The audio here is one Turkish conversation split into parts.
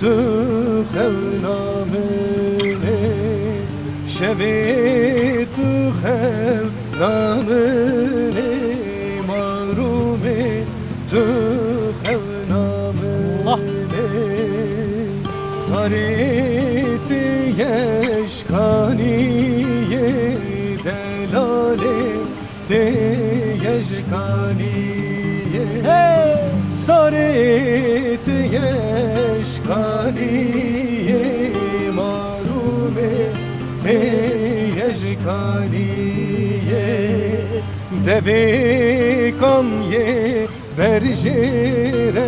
تو خونامنه شوی تو خونامنه محرومه تو خونامنه ساریت یشکانیه دلاله ته یشکانیه ساریت yeşkaniye Devi kanye berjereli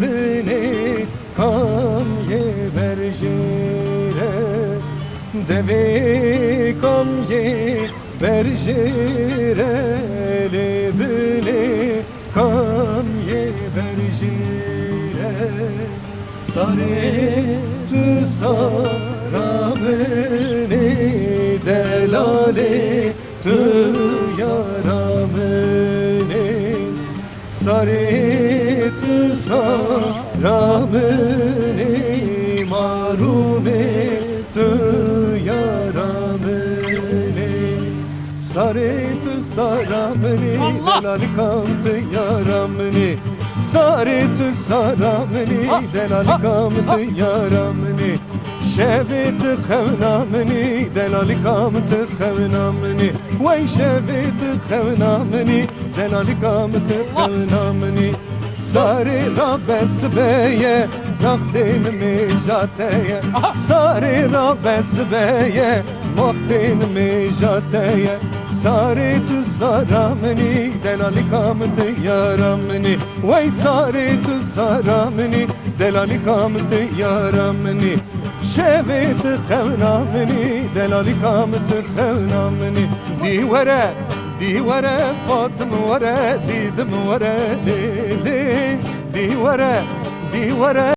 bine kanye berjere Devi kanye berjereli bine kanye berjere Sare rısa yaramının Saretü saramını Marumetü yaramını. Saretü saramını Delal kantı yaramını. Saretü saramını Delal kantı yaramını. سارامنه دلال کامت یارامنه شبت خونامني دلالي قامت خونامني وي شبت خونامني دلالي قامت خونامني ساري رابس بيه نقدين ميجاتيه ساري رابس بيه مقدين ميجاتيه ساري تو سارامني دلالي قامت يارامني وي ساري تو سارامني دلالي قامت يارامني شبت خونامني دلالي قامت خونامني دي ورا دي ورا فاطم ورا ديدم ورا ليلي دي ورا دي ورا